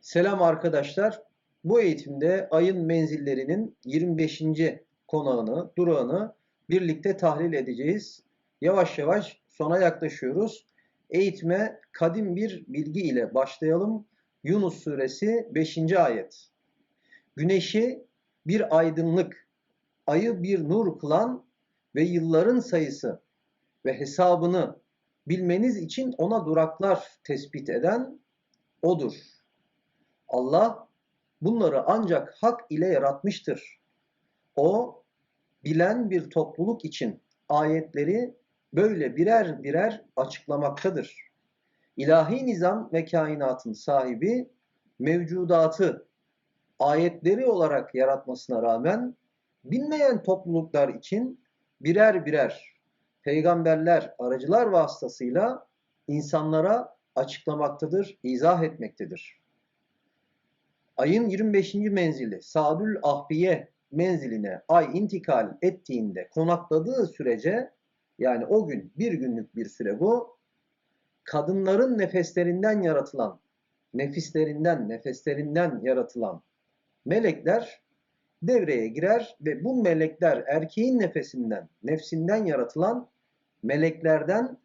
Selam arkadaşlar. Bu eğitimde ayın menzillerinin 25. konağını, durağını birlikte tahlil edeceğiz. Yavaş yavaş sona yaklaşıyoruz. Eğitime kadim bir bilgi ile başlayalım. Yunus suresi 5. ayet. Güneşi bir aydınlık, ayı bir nur kılan ve yılların sayısı ve hesabını bilmeniz için ona duraklar tespit eden odur. Allah bunları ancak hak ile yaratmıştır. O bilen bir topluluk için ayetleri böyle birer birer açıklamaktadır. İlahi nizam ve kainatın sahibi mevcudatı ayetleri olarak yaratmasına rağmen bilmeyen topluluklar için birer birer peygamberler, aracılar vasıtasıyla insanlara açıklamaktadır, izah etmektedir. Ayın 25. menzili Sadül Ahbiye menziline ay intikal ettiğinde konakladığı sürece yani o gün bir günlük bir süre bu kadınların nefeslerinden yaratılan nefislerinden nefeslerinden yaratılan melekler devreye girer ve bu melekler erkeğin nefesinden nefsinden yaratılan meleklerden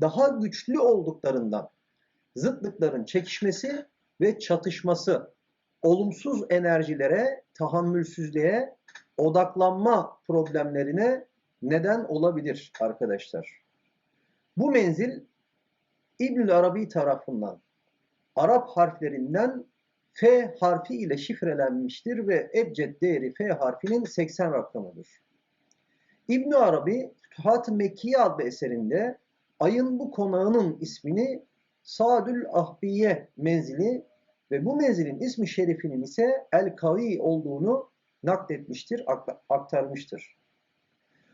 daha güçlü olduklarından zıtlıkların çekişmesi ve çatışması olumsuz enerjilere, tahammülsüzlüğe, odaklanma problemlerine neden olabilir arkadaşlar. Bu menzil İbnül Arabi tarafından Arap harflerinden F harfi ile şifrelenmiştir ve ebced değeri F harfinin 80 rakamıdır. İbn Arabi Fütuhat-ı Mekkiye adlı eserinde ayın bu konağının ismini Sadül Ahbiye menzili ve bu menzilin ismi şerifinin ise El-Kavi olduğunu nakletmiştir, aktarmıştır.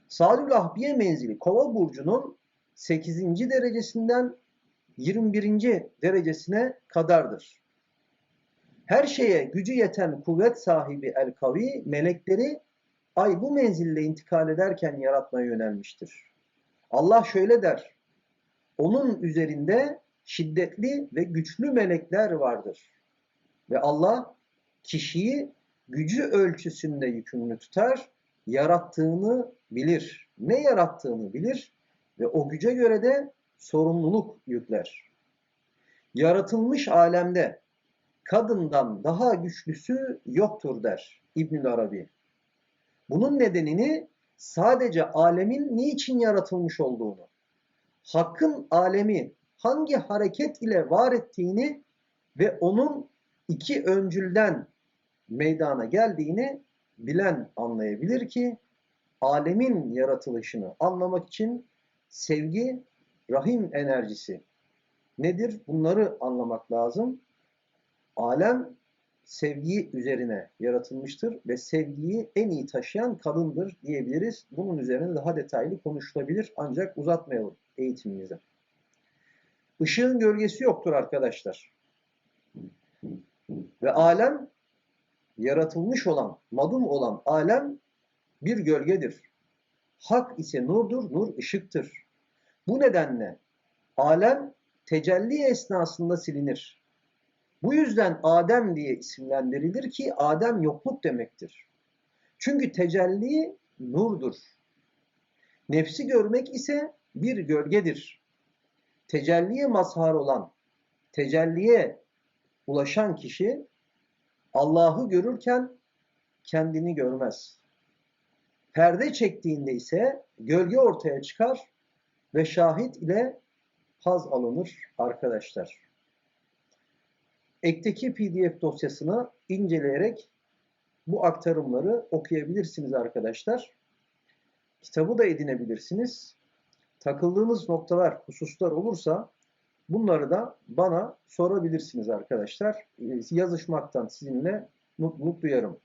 Sadül Ahbiye menzili Kova burcunun 8. derecesinden 21. derecesine kadardır. Her şeye gücü yeten kuvvet sahibi El-Kavi melekleri ay bu menzille intikal ederken yaratmaya yönelmiştir. Allah şöyle der. Onun üzerinde şiddetli ve güçlü melekler vardır. Ve Allah kişiyi gücü ölçüsünde yükümlü tutar, yarattığını bilir. Ne yarattığını bilir ve o güce göre de sorumluluk yükler. Yaratılmış alemde kadından daha güçlüsü yoktur der İbnül Arabi. Bunun nedenini sadece alemin niçin yaratılmış olduğunu, hakkın alemi hangi hareket ile var ettiğini ve onun iki öncülden meydana geldiğini bilen anlayabilir ki alemin yaratılışını anlamak için sevgi, rahim enerjisi nedir? Bunları anlamak lazım. Alem sevgi üzerine yaratılmıştır ve sevgiyi en iyi taşıyan kadındır diyebiliriz. Bunun üzerine daha detaylı konuşulabilir ancak uzatmayalım eğitimimizi. Işığın gölgesi yoktur arkadaşlar. Ve alem yaratılmış olan, madum olan alem bir gölgedir. Hak ise nurdur, nur ışıktır. Bu nedenle alem tecelli esnasında silinir. Bu yüzden Adem diye isimlendirilir ki Adem yokluk demektir. Çünkü tecelli nurdur. Nefsi görmek ise bir gölgedir. Tecelliye mazhar olan, tecelliye ulaşan kişi Allah'ı görürken kendini görmez. Perde çektiğinde ise gölge ortaya çıkar ve şahit ile haz alınır arkadaşlar. Ekteki PDF dosyasını inceleyerek bu aktarımları okuyabilirsiniz arkadaşlar. Kitabı da edinebilirsiniz. Takıldığınız noktalar, hususlar olursa bunları da bana sorabilirsiniz arkadaşlar. Yazışmaktan sizinle mutluluk duyarım.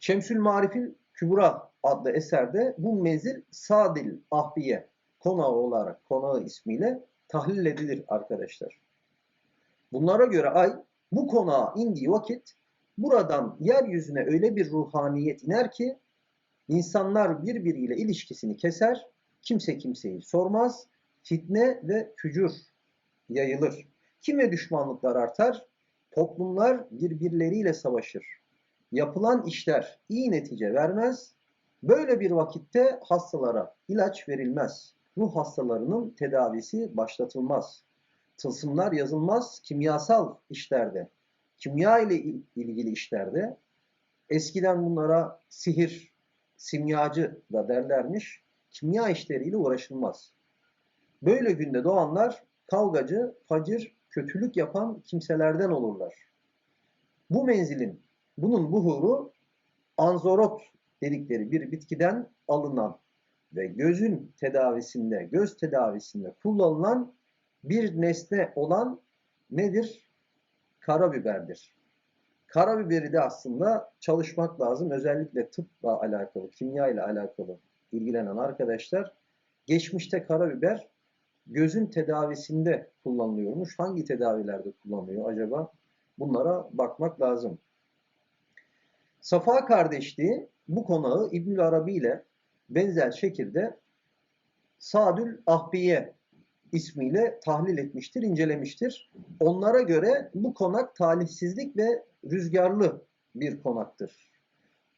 Şemsül Marifil Kübra adlı eserde bu mezil Sadil Ahbiye konağı olarak konağı ismiyle tahlil edilir arkadaşlar. Bunlara göre ay bu konağa indiği vakit buradan yeryüzüne öyle bir ruhaniyet iner ki insanlar birbiriyle ilişkisini keser, kimse kimseyi sormaz, fitne ve fücur yayılır. Kime düşmanlıklar artar? Toplumlar birbirleriyle savaşır. Yapılan işler iyi netice vermez. Böyle bir vakitte hastalara ilaç verilmez. Ruh hastalarının tedavisi başlatılmaz. Tılsımlar yazılmaz kimyasal işlerde, kimya ile il- ilgili işlerde. Eskiden bunlara sihir, simyacı da derlermiş. Kimya işleriyle uğraşılmaz. Böyle günde doğanlar kavgacı, facir, kötülük yapan kimselerden olurlar. Bu menzilin, bunun buhuru anzorot dedikleri bir bitkiden alınan ve gözün tedavisinde, göz tedavisinde kullanılan bir nesne olan nedir? Karabiberdir. Karabiberi de aslında çalışmak lazım. Özellikle tıpla alakalı, kimya ile alakalı ilgilenen arkadaşlar. Geçmişte karabiber gözün tedavisinde kullanılıyormuş. Hangi tedavilerde kullanılıyor acaba? Bunlara bakmak lazım. Safa kardeşliği bu konağı İbnül Arabi ile benzer şekilde Sadül Ahbiye ismiyle tahlil etmiştir, incelemiştir. Onlara göre bu konak talihsizlik ve rüzgarlı bir konaktır.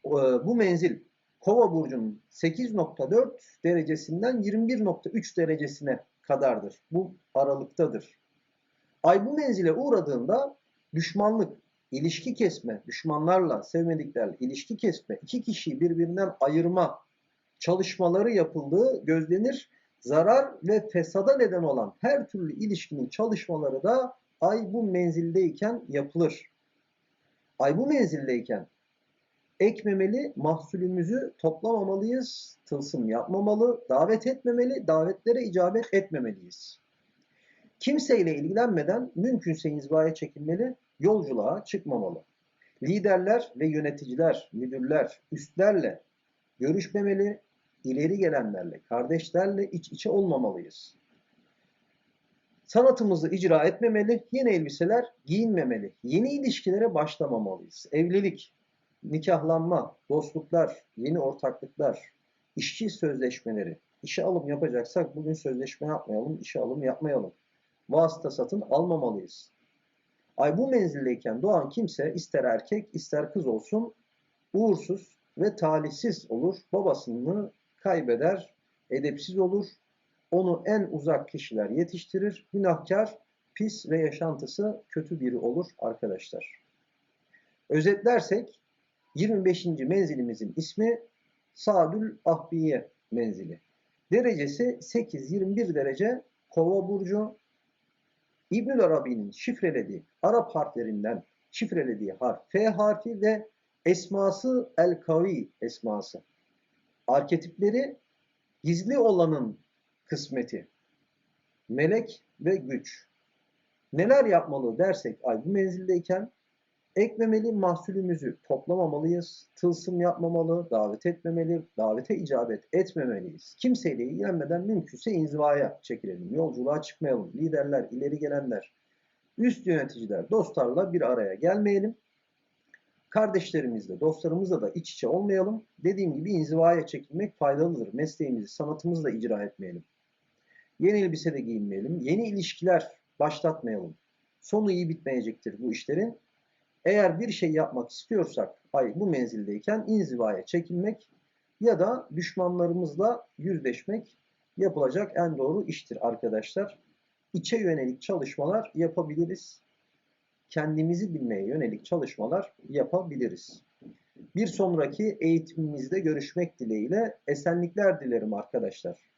Ee, Bu menzil Kova burcunun 8.4 derecesinden 21.3 derecesine kadardır. Bu aralıktadır. Ay bu menzile uğradığında düşmanlık, ilişki kesme, düşmanlarla, sevmediklerle ilişki kesme, iki kişiyi birbirinden ayırma çalışmaları yapıldığı gözlenir. Zarar ve fesada neden olan her türlü ilişkinin çalışmaları da ay bu menzildeyken yapılır. Ay bu menzildeyken ekmemeli, mahsulümüzü toplamamalıyız, tılsım yapmamalı, davet etmemeli, davetlere icabet etmemeliyiz. Kimseyle ilgilenmeden mümkünse inzivaya çekilmeli, yolculuğa çıkmamalı. Liderler ve yöneticiler, müdürler, üstlerle görüşmemeli, ileri gelenlerle, kardeşlerle iç içe olmamalıyız. Sanatımızı icra etmemeli, yeni elbiseler giyinmemeli, yeni ilişkilere başlamamalıyız. Evlilik, nikahlanma, dostluklar, yeni ortaklıklar, işçi sözleşmeleri, işe alım yapacaksak bugün sözleşme yapmayalım, işe alım yapmayalım. Vasıta satın almamalıyız. Ay bu menzildeyken doğan kimse ister erkek ister kız olsun uğursuz ve talihsiz olur. Babasını kaybeder, edepsiz olur. Onu en uzak kişiler yetiştirir. Günahkar, pis ve yaşantısı kötü biri olur arkadaşlar. Özetlersek 25. menzilimizin ismi Sadül Ahbiye menzili. Derecesi 8-21 derece Kova burcu. İbnül Arabi'nin şifrelediği Arap harflerinden şifrelediği harf F harfi ve esması El-Kavi esması. Arketipleri gizli olanın kısmeti, melek ve güç. Neler yapmalı dersek ay bu menzildeyken ekmemeli mahsulümüzü toplamamalıyız, tılsım yapmamalı, davet etmemeli, davete icabet etmemeliyiz. Kimseyle ilgilenmeden mümkünse inzivaya çekilelim, yolculuğa çıkmayalım. Liderler, ileri gelenler, üst yöneticiler, dostlarla bir araya gelmeyelim. Kardeşlerimizle, dostlarımızla da iç içe olmayalım. Dediğim gibi inzivaya çekilmek faydalıdır. Mesleğimizi, sanatımızı da icra etmeyelim. Yeni elbise de giyinmeyelim. Yeni ilişkiler başlatmayalım. Sonu iyi bitmeyecektir bu işlerin. Eğer bir şey yapmak istiyorsak ay bu menzildeyken inzivaya çekilmek ya da düşmanlarımızla yüzleşmek yapılacak en doğru iştir arkadaşlar. İçe yönelik çalışmalar yapabiliriz. Kendimizi bilmeye yönelik çalışmalar yapabiliriz. Bir sonraki eğitimimizde görüşmek dileğiyle esenlikler dilerim arkadaşlar.